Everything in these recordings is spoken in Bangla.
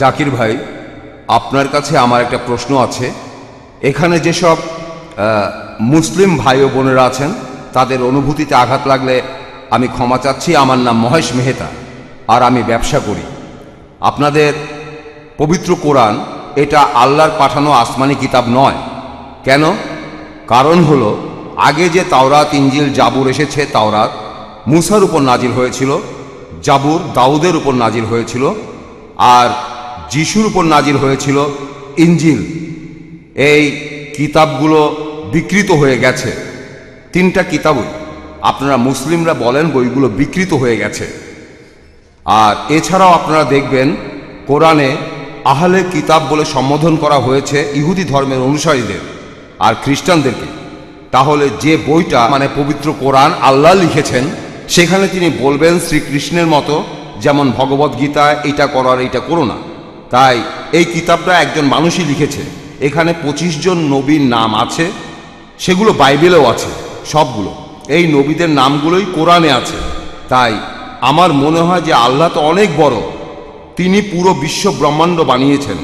জাকির ভাই, আপনার কাছে আমার একটা প্রশ্ন আছে। এখানে যেসব মুসলিম ভাই ও বোনেরা আছেন, তাদের অনুভূতিতে আঘাত লাগলে আমি ক্ষমা চাচ্ছি। আমার নাম মহেশ মেহতা আর আমি ব্যবসা করি। আপনাদের পবিত্র কোরআন এটা আল্লাহর পাঠানো আসমানি কিতাব নয়। কেন? কারণ হলো, আগে যে তাওরাত ইঞ্জিল জাবুর এসেছে, তাওরাত মুসার উপর নাজিল হয়েছিল, জাবুর দাউদের উপর নাজিল হয়েছিল আর যিশুর উপর নাজির হয়েছিল ইঞ্জিল। এই কিতাবগুলো বিকৃত হয়ে গেছে। তিনটা কিতাবই, আপনারা মুসলিমরা বলেন বইগুলো বিকৃত হয়ে গেছে। আর এছাড়াও আপনারা দেখবেন, কোরআনে আহলে কিতাব বলে সম্বোধন করা হয়েছে ইহুদি ধর্মের অনুসারীদের আর খ্রিস্টানদেরকে। তাহলে যে বইটা মানে পবিত্র কোরআন আল্লাহ লিখেছেন, সেখানে তিনি বলবেন শ্রীকৃষ্ণের মতো যেমন ভগবত গীতা, এটা করার এটা করো না। তাই এই কিতাবটা একজন মানুষই লিখেছে। এখানে পঁচিশ জন নবীর নাম আছে, সেগুলো বাইবেলেও আছে, সবগুলো। এই নবীদের নামগুলোই কোরআনে আছে। তাই আমার মনে হয় যে আল্লাহ তো অনেক বড়। তিনি পুরো বিশ্ব ব্রহ্মাণ্ড বানিয়েছেন।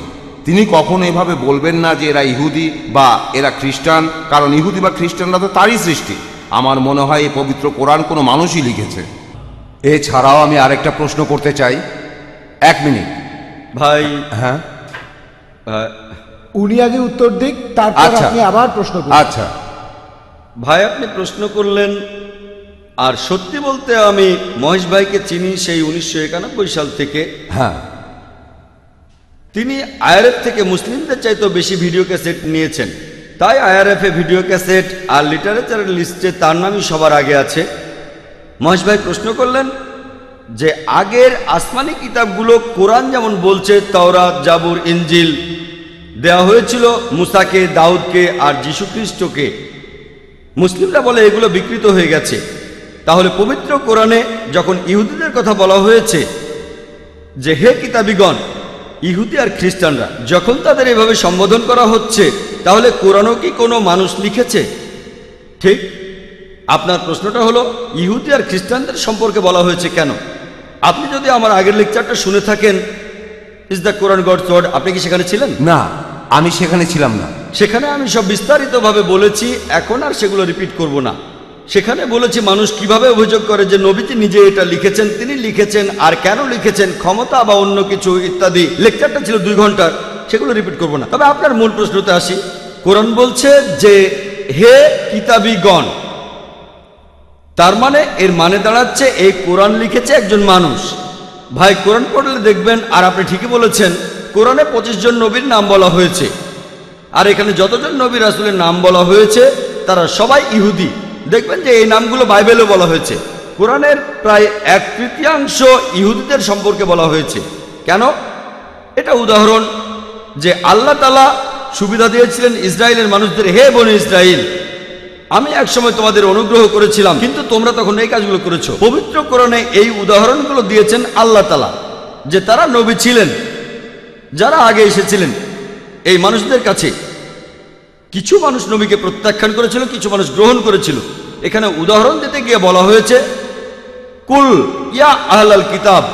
তিনি কখনো এভাবে বলবেন না যে এরা ইহুদি বা এরা খ্রিস্টান, কারণ ইহুদি বা খ্রিস্টানরা তো তারই সৃষ্টি। আমার মনে হয় এই পবিত্র কোরআন কোনো মানুষই লিখেছে। এছাড়াও আমি আরেকটা প্রশ্ন করতে চাই। এক মিনিট। ভাই হ্যাঁ? উনি আগে উত্তর দিক তারপর আচ্ছা। আপনি আবার প্রশ্ন করুন। আচ্ছা। ভাই আপনি প্রশ্ন করলেন আর সত্যি বলতে আমি মহেশ ভাইকে চিনি সেই উনিশশো একানব্বই সাল থেকে। হ্যাঁ। তিনি আইআরএফ থেকে মুসলিমদের চাইতেও বেশি ভিডিও ক্যাসেট নিয়েছেন। তাই আইআরএফ এ ভিডিও ক্যাসেট আর লিটারেচারের লিস্টে তার নামই সবার আগে আছে। মহেশ ভাই প্রশ্ন করলেন যে আগের আসমানি কিতাবগুলো কোরআন যেমন বলছে, তাওরাত, জাবুর ইঞ্জিল দেওয়া হয়েছিল মুসাকে, দাউদকে আর যীশুখ্রিস্টকে মুসলিমরা বলে এগুলো বিকৃত হয়ে গেছে। তাহলে পবিত্র কোরআনে যখন ইহুদিদের কথা বলা হয়েছে যে, হে কিতাবিগণ, ইহুদি আর খ্রিস্টানরা, যখন তাদের এভাবে সম্বোধন করা হচ্ছে, তাহলে কোরআনও কি কোনো মানুষ লিখেছে? ঠিক? আপনার প্রশ্নটা হলো ইহুদি আর খ্রিস্টানদের সম্পর্কে বলা হয়েছে কেন? আপনি যদি আমার আগের লেকচারটা শুনে থাকেন is the Quran God's word আপনি কি সেখানে ছিলেন? না আমি সেখানে ছিলাম না। সেখানে আমি সব বিস্তারিতভাবে বলেছি এখন আর সেগুলো রিপিট করব না। সেখানে বলেছি মানুষ কীভাবে অভিযোগ করে যে নবীজি নিজে এটা লিখেছেন তিনি লিখেছেন আর কেন লিখেছেন ক্ষমতা বা অন্য কিছু ইত্যাদি। লেকচারটা ছিল দুই ঘণ্টার সেগুলো রিপিট করব না। তবে আপনার মূল প্রশ্নতে আসি। কোরআন বলছে যে হে কিতাবিগণ তার মানে এর মানে দাঁড়াচ্ছে এই কোরআন লিখেছে একজন মানুষ। ভাই, কোরআন পড়লে দেখবেন, আর আপনি ঠিকই বলেছেন, কোরআনে পঁচিশ জন নবীর নাম বলা হয়েছে। আর এখানে যতজন নবী রাসুলের নাম বলা হয়েছে, তারা সবাই ইহুদি। দেখবেন যে এই নামগুলো বাইবেলে বলা হয়েছে। কোরআনের প্রায় এক তৃতীয়াংশ ইহুদিদের সম্পর্কে বলা হয়েছে। কেন? এটা উদাহরণ যে আল্লাহ তালা সুবিধা দিয়েছিলেন ইসরায়েলের মানুষদের, হে বনে ইসরায়েল আমি একসময় তোমাদের অনুগ্রহ করেছিলাম, কিন্তু তোমরা তখন এই কাজগুলো করেছ। পবিত্র কোরআনে এই উদাহরণগুলো দিয়েছেন আল্লাহ তালা যে তারা নবী ছিলেন, যারা আগে এসেছিলেন। এই মানুষদের কাছে কিছু মানুষ নবীকে প্রত্যাখ্যান করেছিল, কিছু মানুষ গ্রহণ করেছিল। এখানে উদাহরণ দিতে গিয়ে বলা হয়েছে, কুল ইয়া আহলাল কিতাব,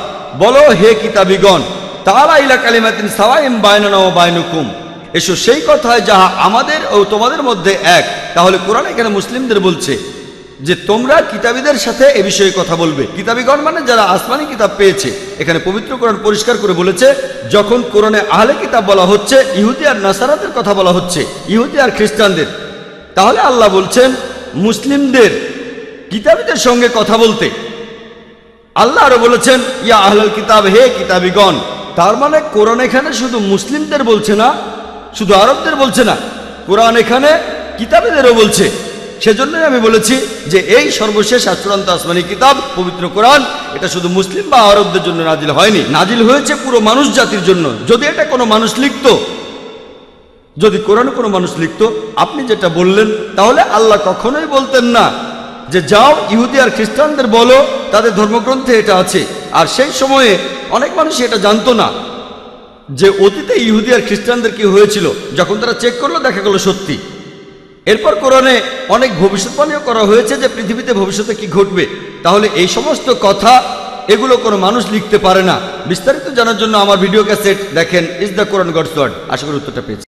বলো হে কিতাবিগণ তালা ইলা কালিমাতিন সাওয়াইম বায়নানা ও বায়নুকুম এসো সেই কথায় যাহা আমাদের ও তোমাদের মধ্যে এক, তাহলে কোরআন এখানে মুসলিমদের বলছে যে তোমরা কিতাবীদের সাথে এ বিষয়ে কথা বলবে? কিতাবীগণ মানে যারা আসমানি কিতাব পেয়েছে, এখানে পবিত্র কোরআন পরিষ্কার করে বলেছে, যখন কোরআনে আহলে কিতাব বলা হচ্ছে, ইহুদি আর নাসারাদের কথা বলা হচ্ছে, ইহুদি আর খ্রিস্টানদের, তাহলে আল্লাহ বলছেন, মুসলিমদের, কিতাবীদের সঙ্গে কথা বলতে। আল্লাহ আরও বলেছেন, ইয়া আহলাল কিতাব, হে কিতাবিগণ, তার মানে কোরআন এখানে শুধু মুসলিমদের বলছে না শুধু আরবদের বলছে না, কোরআন এখানে কিতাবীদেরও বলছে। সেজন্যই আমি বলেছি যে এই সর্বশেষ আর চূড়ান্ত আসমানি কিতাব, পবিত্র কোরআন, এটা শুধু মুসলিম বা আরবদের জন্য নাজিল হয়নি। নাজিল হয়েছে পুরো মানুষ জাতির জন্য। যদি এটা কোনো মানুষ লিখতো, যদি কোরআন কোনো মানুষ লিখতো, আপনি যেটা বললেন, তাহলে আল্লাহ কখনোই বলতেন না যে যাও, ইহুদি আর খ্রিস্টানদের বলো, তাদের ধর্মগ্রন্থে এটা আছে। আর সেই সময়ে অনেক মানুষ এটা জানতো না। যে অতীতে ইহুদি আর খ্রিস্টানদের কি হয়েছিল, যখন তারা চেক করল, দেখা গেল সত্যি। এরপর কোরআনে অনেক ভবিষ্যৎবাণীও করা হয়েছে যে পৃথিবীতে ভবিষ্যতে কি ঘটবে। তাহলে এই সমস্ত কথা, এগুলো কোনো মানুষ লিখতে পারে না। বিস্তারিত জানার জন্য আমার ভিডিও ক্যাসেট দেখেন is the Quran God's word. আশা করি উত্তরটা পেয়েছি